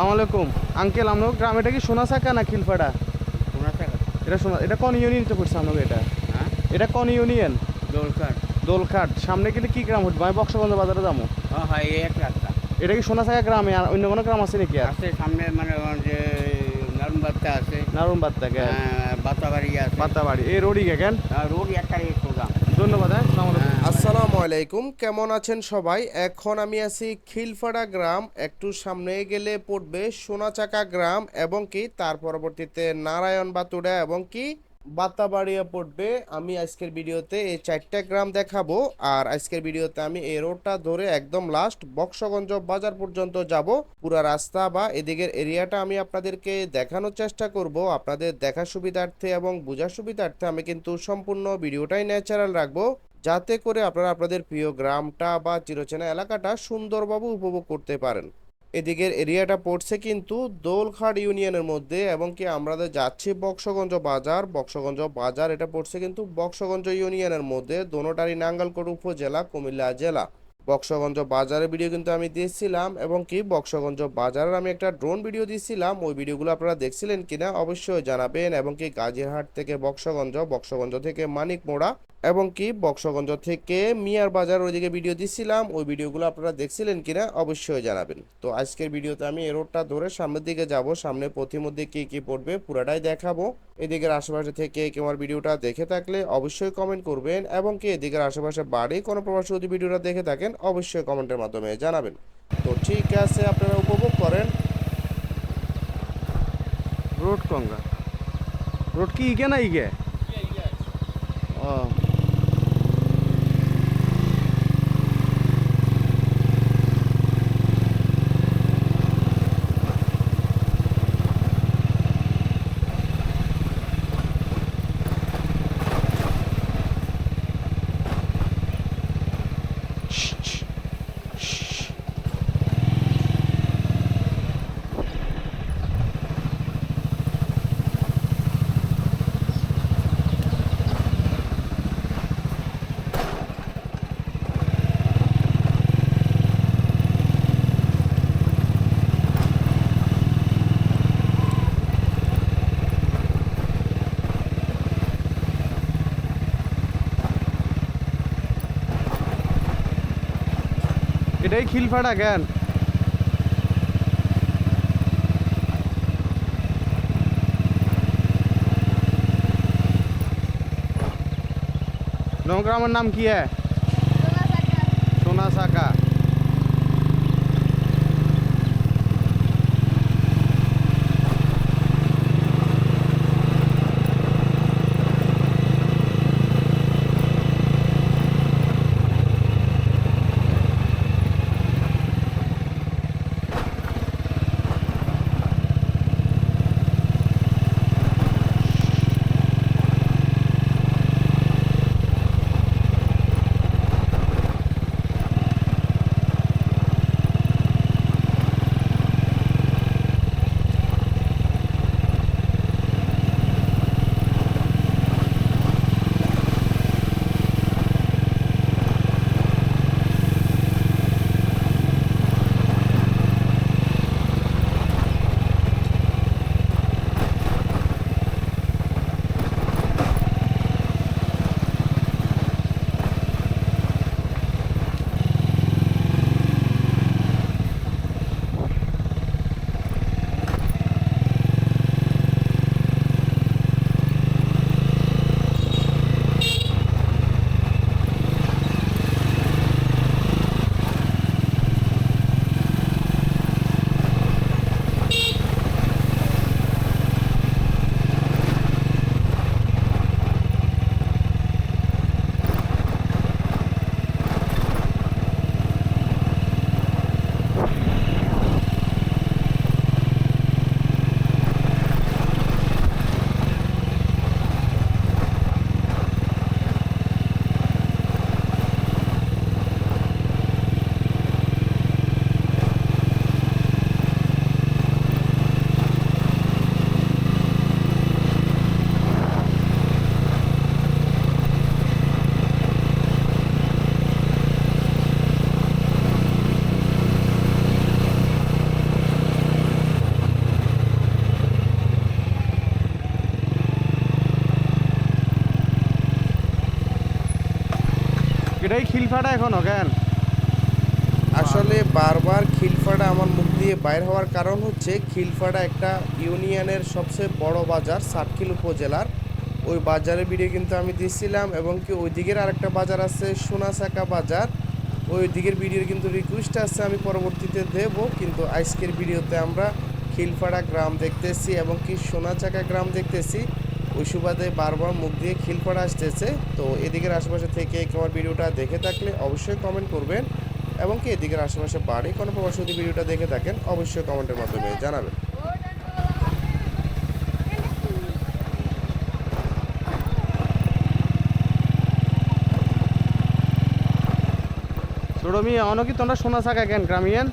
সালাম আলাইকুম। আঙ্কেল আপনার গ্রাম এটা কি সোনা সাকা না খিলফাড়া সোনা টাকা এটা সোনা এটা কোন ইউনিয়নতে পড়ছে আপনাকে এটা? হ্যাঁ? এটা কোন ইউনিয়ন? দোলকার দোলখাট। সামনে গেলে কি গ্রাম উঠবে আমি বক্সগঞ্জ বাজারে যাব। হ্যাঁ হ্যাঁ এই এক রাস্তা। এটা কি সোনা সাকা গ্রামে? আর অন্য কোনো গ্রাম আছে নাকি আর? আছে সামনে মানে আমার যে নারুমবাদটা আছে। নারুন বাদ থেকে হ্যাঁ, বাতাবাড়ি আছে। পাতাবাড়ি এই রোডই কেন হ্যাঁ, রোড একটা সোজা ধন্যবাদ হ্যাঁ সালাম আলাইকুম। আসসালামু আলাইকুম। কেমন আছেন সবাই? এখন আমি আছি খিলফাড়া গ্রাম। একটু সামনে গেলে পড়বে সোনাচাকা গ্রাম এবং কি তার পরবর্তীতে নারায়ণ বাতুড়া এবং কি বাতাবাড়িয়া পড়বে। আমি আজকের ভিডিওতে এই চারটা গ্রাম দেখাবো। আর আজকের ভিডিওতে আমি এই রোডটা ধরে একদম লাস্ট বক্সগঞ্জ বাজার পর্যন্ত যাব। পুরা রাস্তা বা এদিকের এরিয়াটা আমি আপনাদেরকে দেখানোর চেষ্টা করব। আপনাদের দেখার সুবিধার্থে এবং বোঝার সুবিধার্থে আমি কিন্তু সম্পূর্ণ ভিডিওটাই ন্যাচারাল রাখব। যাতে করে আপনারা আপনাদের প্রিয় গ্রামটা বা চিরচেনা এলাকাটা সুন্দরভাবে উপভোগ করতে পারেন। এদিকের এরিয়াটা পড়ছে কিন্তু দোলখাট ইউনিয়নের মধ্যে এবং কি আমরা যাচ্ছি বক্সগঞ্জ বাজার বক্সগঞ্জ বাজার এটা পড়ছে কিন্তু বক্সগঞ্জ ইউনিয়নের মধ্যে দোনোটারি নাঙ্গালকোট উপজেলা, কুমিল্লা জেলা। বক্সগঞ্জ বাজারের ভিডিও কিন্তু আমি দিয়েছিলাম এবং কি বক্সগঞ্জ বাজারের আমি একটা ড্রোন ভিডিও দিয়েছিলাম। ওই ভিডিওগুলো আপনারা দেখছিলেন কিনা অবশ্যই জানাবেন এবং কি গাজীরহাট থেকে বক্সগঞ্জ বক্সগঞ্জ থেকে মানিক মোড়া এবং কি বক্সগঞ্জ থেকে মিয়ার বাজার ওইদিকে ভিডিও দিছিলাম ওই ভিডিওগুলো আপনারা দেখছিলেন কিনা অবশ্যই জানাবেন। তো আজকের ভিডিওতে আমি এই রোডটা ধরে সামনের দিকে যাব। সামনে পথিমধ্যে কী কী পড়বে পুরাটাই দেখাবো। এদিকের আশেপাশে থেকে কেউ আমার ভিডিওটা দেখে থাকলে অবশ্যই কমেন্ট করবেন এবং কি এদিকের আশেপাশে বাড়ি কোনো প্রবাসী যদি ভিডিওটা দেখে থাকেন অবশ্যই কমেন্টের মাধ্যমে জানাবেন। তো ঠিক আছে আপনারা উপভোগ করেন। রোড কঙ্গা রোড কি ইগে না ইগে? ও। এটাই খিলফাড়া কেন গ্রামের নাম কি হ্যাঁ সোনা সাকা এটাই খিলফাটা এখনও কেন আসলে বারবার খিলফাটা আমার মুখ দিয়ে বাইর হওয়ার কারণ হচ্ছে খিলফাটা একটা ইউনিয়নের সবচেয়ে বড় বাজার, সাতখিল উপজেলার। ওই বাজারের ভিডিও কিন্তু আমি দিচ্ছিলাম এবং কি ওই দিকের আরেকটা বাজার আছে, সোনাচাকা বাজার। ওই দিকের ভিডিওর কিন্তু রিকোয়েস্ট আছে, আমি পরবর্তীতে দেব। কিন্তু আজকের ভিডিওতে আমরা খিলফাড়া গ্রাম দেখতেছি এবং কি সোনাচাকা গ্রাম দেখতেছি। ওই সুবাদে বারবার মুখ দিয়ে খিলফাড়া আসতেছে। তো এদিকের আশেপাশে থেকে কেউ আমার ভিডিওটা দেখে থাকলে অবশ্যই কমেন্ট করবেন এবং কি এদিকের আশেপাশে বাড়ি কোনো প্রবাসী যদি ভিডিওটা দেখে থাকেন অবশ্যই কমেন্টের মাধ্যমে জানাবেন। অন কি তোমরা সোনা চাকা কেন গ্রামিয়ান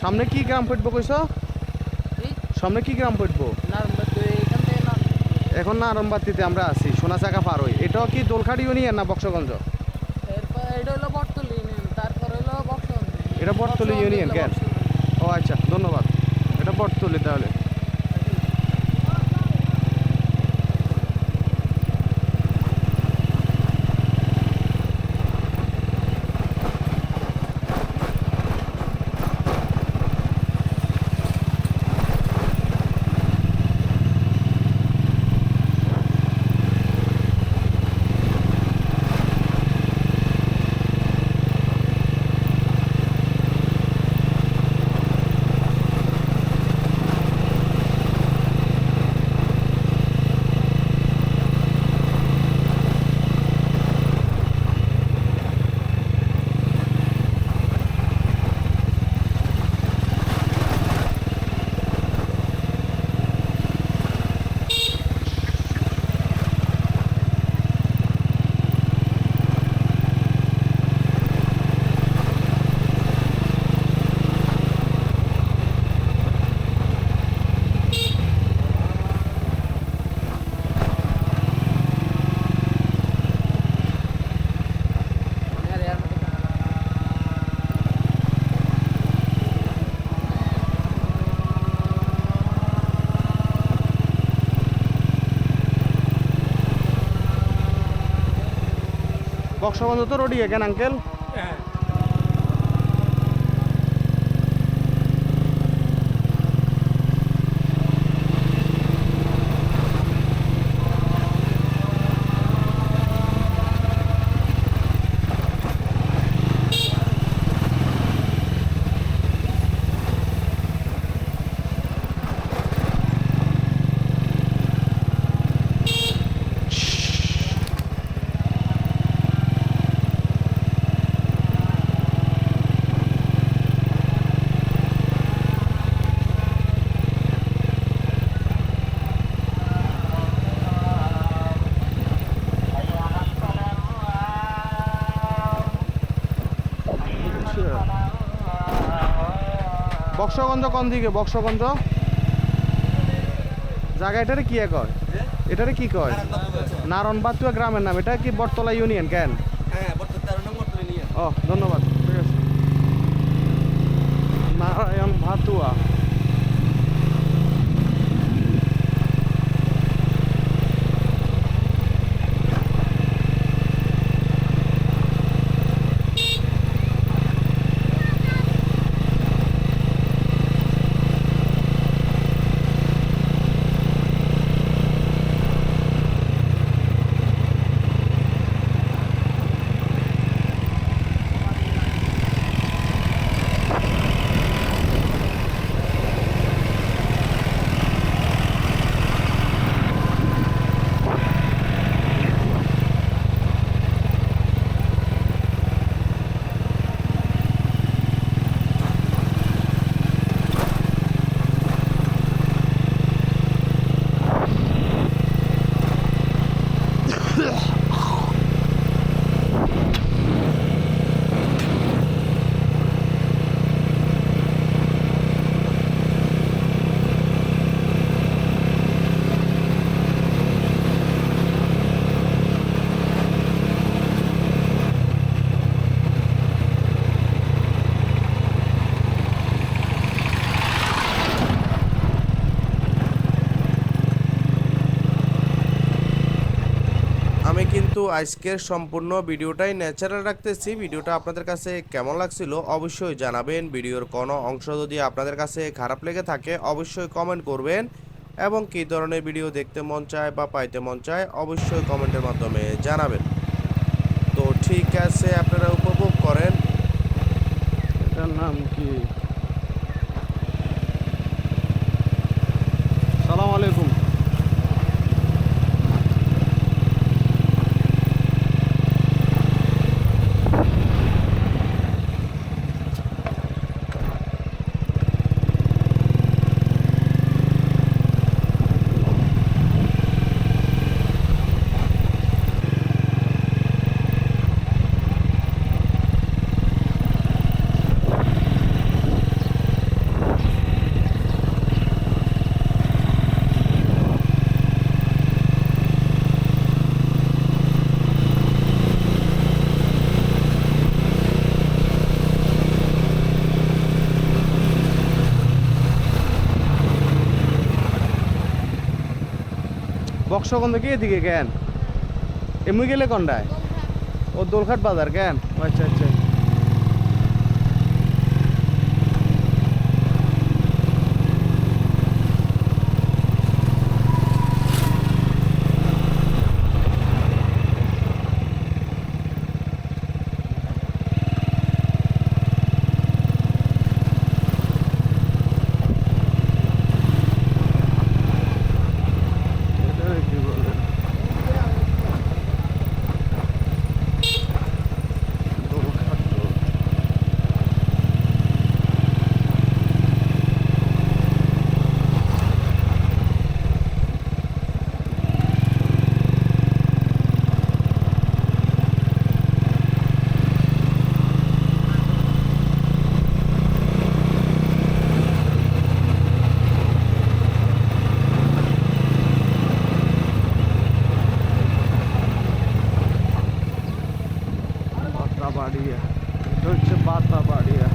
সামনে কি গ্রাম পড়ব কইস সামনে কি গ্রাম পড়ব এখন না আরম্বাতিতে আমরা আছি সোনা চাকা পার হই। এটাও কি দোলখাড়ি ইউনিয়ন না বক্সগঞ্জ? এটা বটতলি ইউনিয়ন কেন? ও আচ্ছা ধন্যবাদ। এটা বটতলি তাহলে। বক্সগঞ্জ তো রোডিয়ে কেন আঙ্কেল। বক্সগঞ্জ কোন দিকে? বক্সগঞ্জ? জায়গা এটারে কি কয়? এটারে কি কয়? নারন বাতুয়া গ্রামের নাম। এটা কি বটতলা ইউনিয়ন কেন? ও ধন্যবাদ ঠিক আছে। নারায়ণ ভাতুয়া আমি কিন্তু আজকের সম্পূর্ণ ভিডিওটাই ন্যাচারাল রাখতেছি। ভিডিওটা আপনাদের কাছে কেমন লাগছিল অবশ্যই জানাবেন। ভিডিওর কোনো অংশ যদি আপনাদের কাছে খারাপ লেগে থাকে, অবশ্যই কমেন্ট করবেন। এবং কী ধরনের ভিডিও দেখতে মন চায় বা পাইতে মন চায়, অবশ্যই কমেন্টের মাধ্যমে জানাবেন। তো ঠিক আছে, আপনারা উপভোগ করেন। এটার নাম কি সালাম আলাইকুম বক্সগন্ধ কি এদিকে কেন? এমনি গেলে কোনটায়? ও দোলঘাট বাজার কেন? আচ্ছা আচ্ছা এটা কি বলে দোলঘাট রোড। বাতাবাড়িয়া এটা হচ্ছে বাতাবাড়িয়া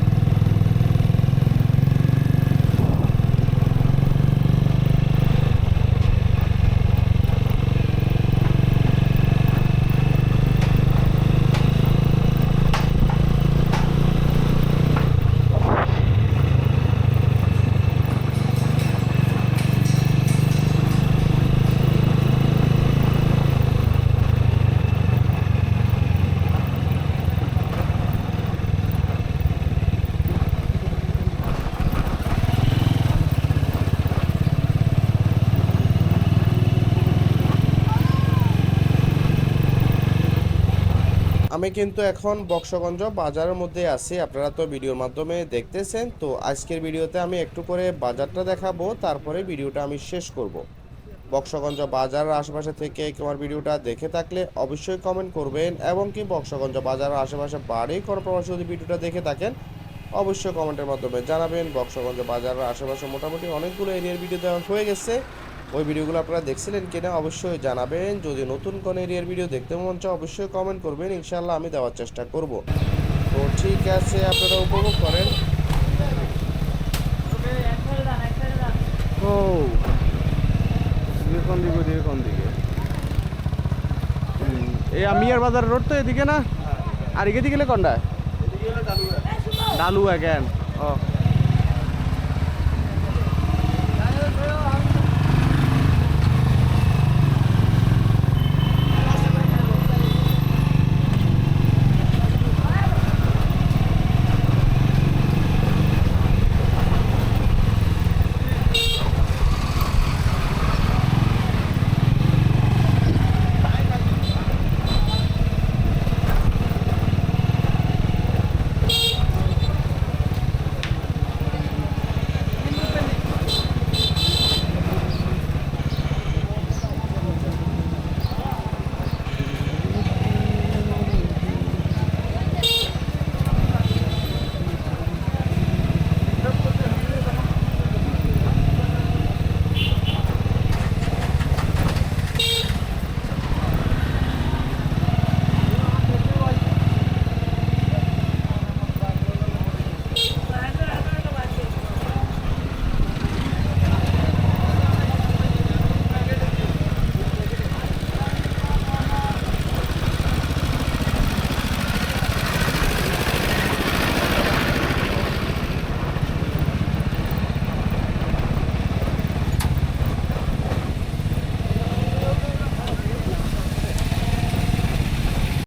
আমি কিন্তু এখন বক্সগঞ্জ বাজারের মধ্যে আছি। আপনারা তো ভিডিওর মাধ্যমে দেখতেছেন। তো আজকের ভিডিওতে আমি একটু করে বাজারটা দেখাবো। তারপরে ভিডিওটা আমি শেষ করব। বক্সগঞ্জ বাজারের আশেপাশে থেকে আমার ভিডিওটা দেখে থাকলে অবশ্যই কমেন্ট করবেন এবং কি বক্সগঞ্জ বাজারের আশেপাশে বাড়ি, কোনো প্রবাসী যদি ভিডিওটা দেখে থাকেন, অবশ্যই কমেন্টের মাধ্যমে জানাবেন। বক্সগঞ্জ বাজারের আশেপাশে মোটামুটি অনেকগুলো এরিয়ার ভিডিও দেওয়া হয়ে গেছে। ওই ভিডিওগুলো আপনারা দেখছিলেন কিনা অবশ্যই জানাবেন। যদি নতুন কোনো এরিয়ার ভিডিও দেখতে মন চায় অবশ্যই কমেন্ট করবেন। ইনশাল্লাহ আমি দেওয়ার চেষ্টা করব। তো ঠিক আছে আপনারা উপভোগ করেন। ও কোন দিকে ওদিকে কোন দিকে? এই বাজার রোড তো এদিকে না? আর এদিকে গেলে কোনটা? ডালুয়া কেন? ও।